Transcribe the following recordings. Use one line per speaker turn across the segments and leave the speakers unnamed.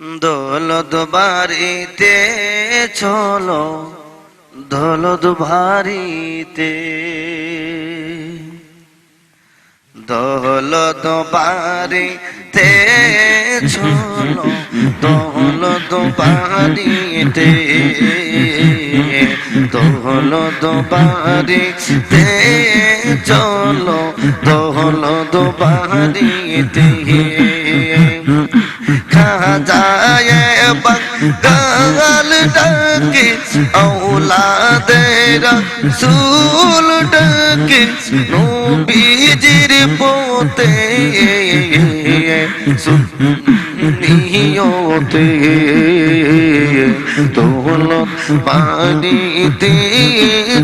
দৌলত বাড়িতে চলো দৌলত ভারিতে দৌলত বাড়িতে চলো দৌলত বাড়িতে দৌলত বাড়িতে চলো দৌলত বাড়িতে খাজায় বঙ্গাল ডাকে ঔলাদের সুল ডাকে নবীজির পোতে সুনিয়তে তোল পানিতে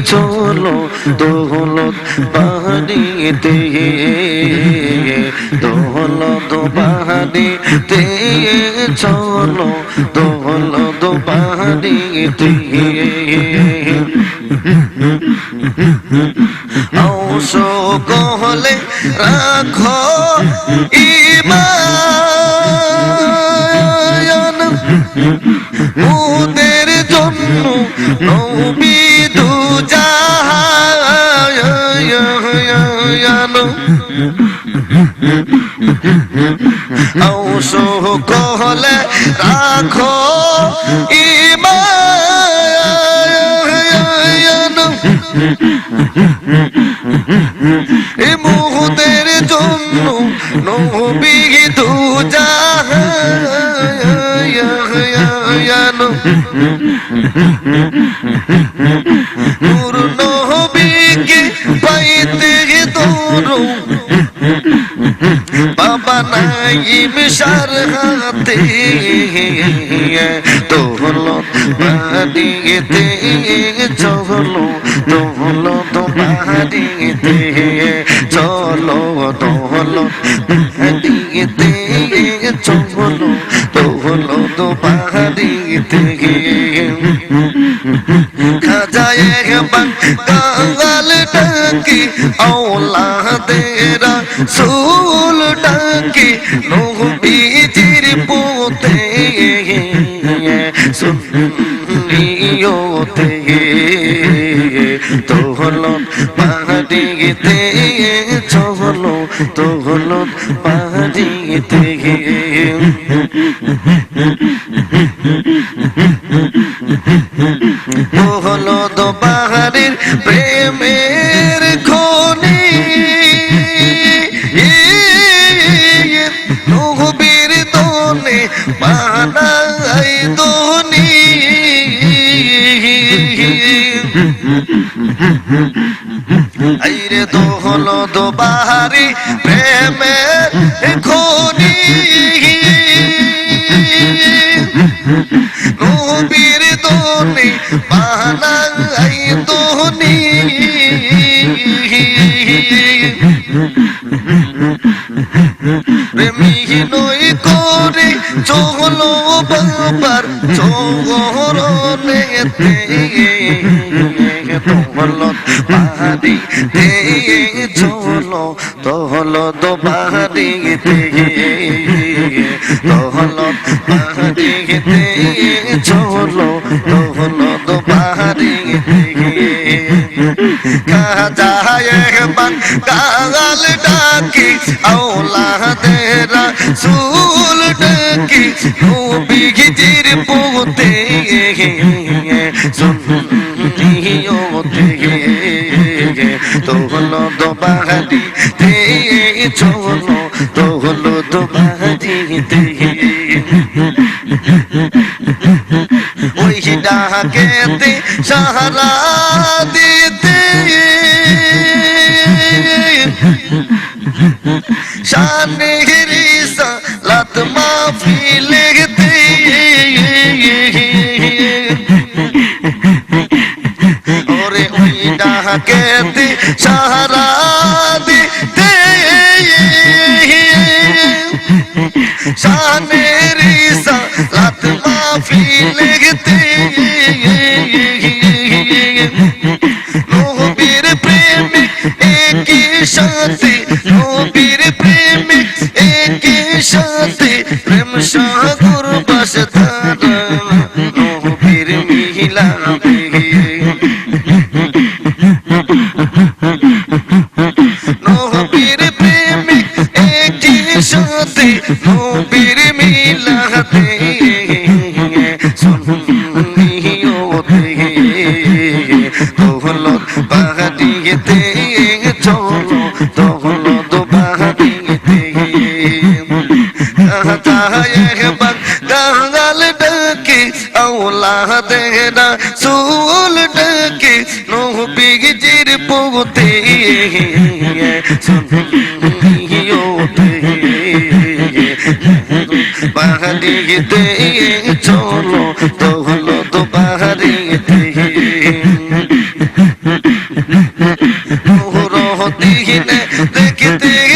চলো তোল পানিতে দোল দোবাহানিতে চলো দোল দোবাহানিতে ঔষ কহলে রাখো ইমান ওদের জন্য নবী দু ঔষ কহলে রাখো ইমান এ মুহূর্তের জন্য নবী দু জাহান বাবা নাইম সার হাতে। তোহল বাড়িতে চলো তোহল তো বাড়িতে। চলো তোহল বাড়িতে চলো তোহল তো বাড়িতে। খাজায় বাঙ্গাল ডাকি আওলাদেরা সুল ডাকি নবীজির পোতে সুনিয়তে তোহল পাহাড়িতে চলো তোহল পাহাড়িতে। হলো পাহাড়ের প্রেমের খনি। নবীর দোনে বানাই দোনি আইরে তো হলো তো বাহারি প্রেমের খনি। নবীর দোনে বানাই দোনি প্রেমী নই করে চলো বাবার চোরনেতে তোহলো পাহাড়ি তে চলো তোহলো দো পাহাড়ি তে তোহলো পাহাড়ি তে চলো তোহলো দো পাহাড়ি তে কাজায় বাঙ্গাল ডাকি, আওলাদেরা সুল ডাকি নবীজির পোতে সুনিয়তে তোহলো দোবাহারি তে চলো দোবাহারি তে ওই ডাকেতে সাহারা দিতে। শানে রিসা লাত মাফি লিখতে। ওরে ওই ডাকেতে সাহারা দিতে। শানে সাথে নবীর প্রেমে একই সাথে প্রেম সাগর প্রেমিক একটি সাথে মিলাতে গাঙ্গাল ডাকে আওলাদ না সুল ডাকে নবীজির পোতে সুন্নিয়তে বাহাদিয়েতে চলো দৌলত বাহাদিয়েতে রহতিনে দেখতে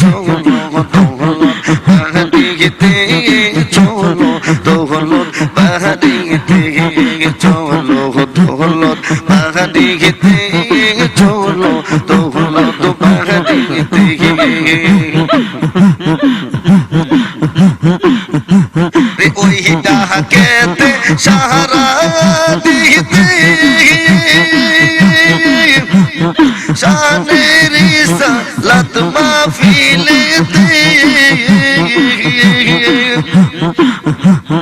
দৌলো দুবারিতে চলো দৌলো বাহাদিতে চলো দৌলো বাহাদিতে চলো দৌলো বাহাদিতে চলো দৌলো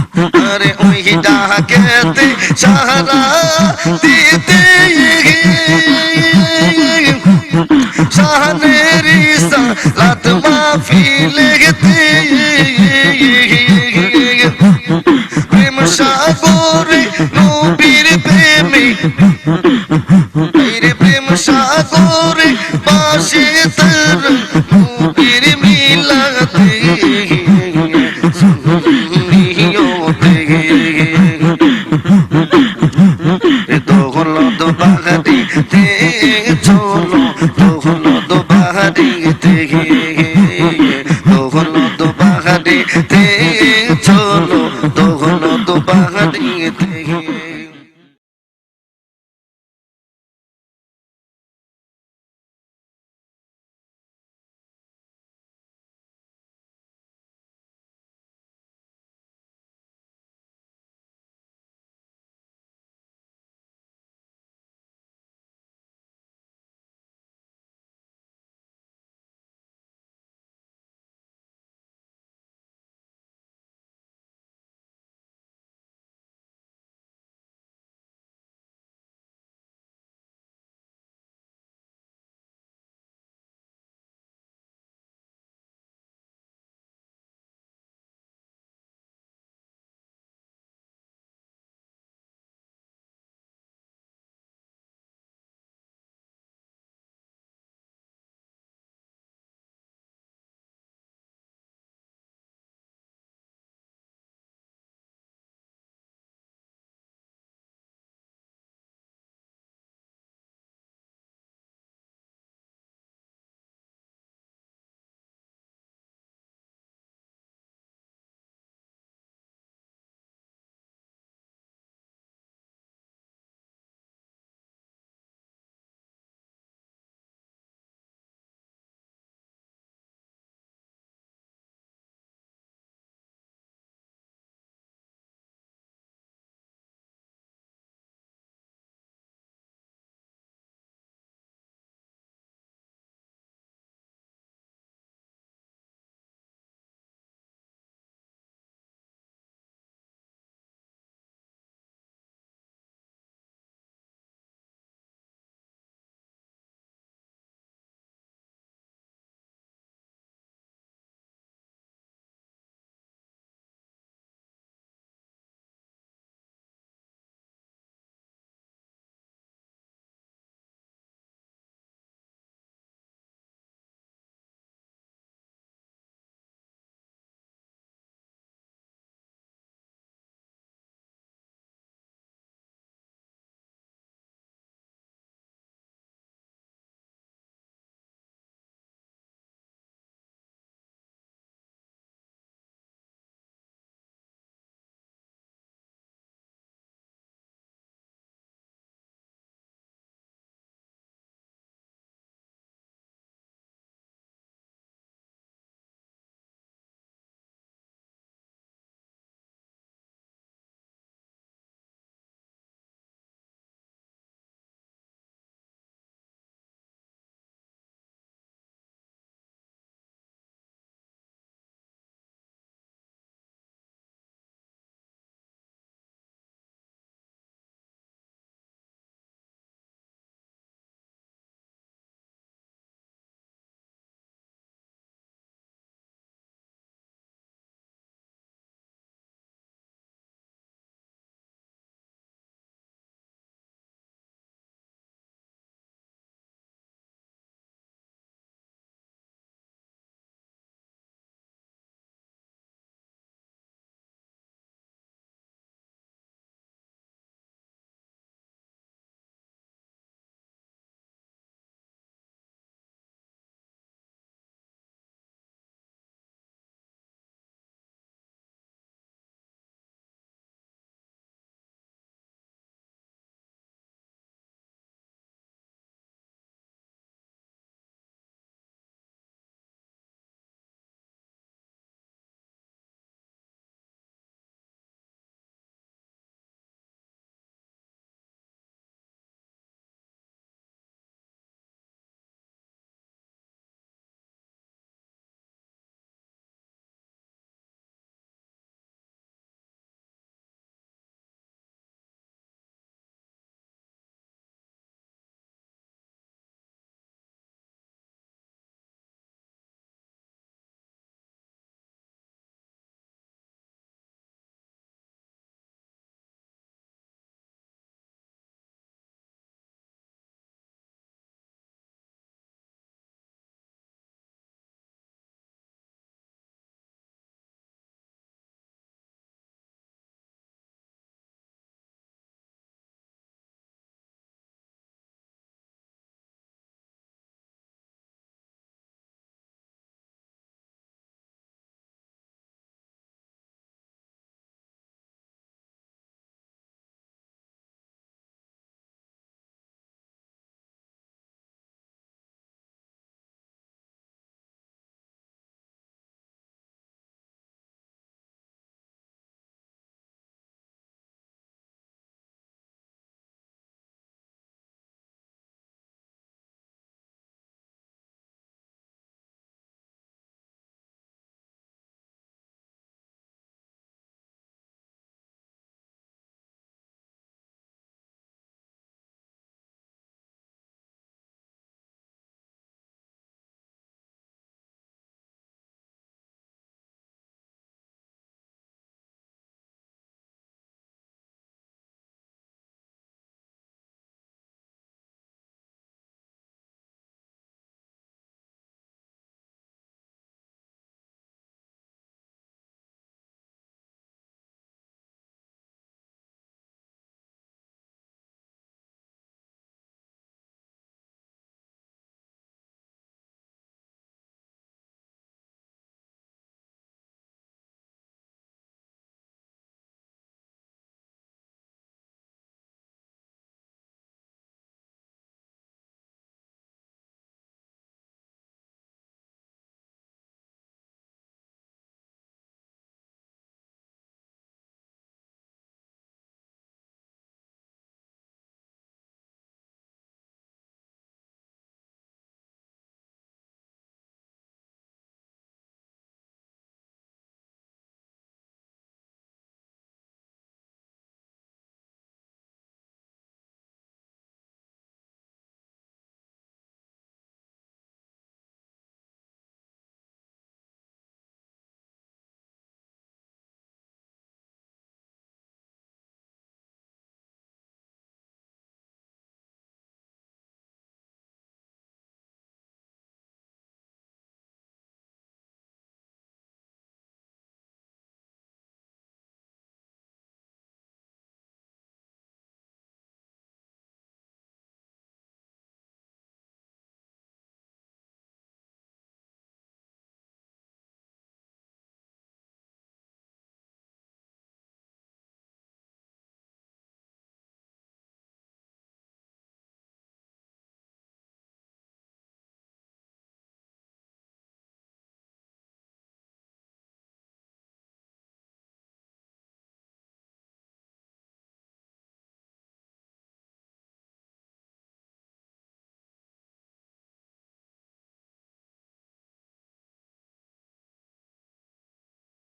বাহাদিতে রে ওই ডাকেতে সাহারা দিতে শানের সালাত মাহফিলেতে আরে ওই ডাকেতে সাহারা পাশে তর নবীর মিলাতে বাহারি তে চলো দোহলত বাহারি তে দোহলত বাহারি তে চলো দোহলত বাহারি তে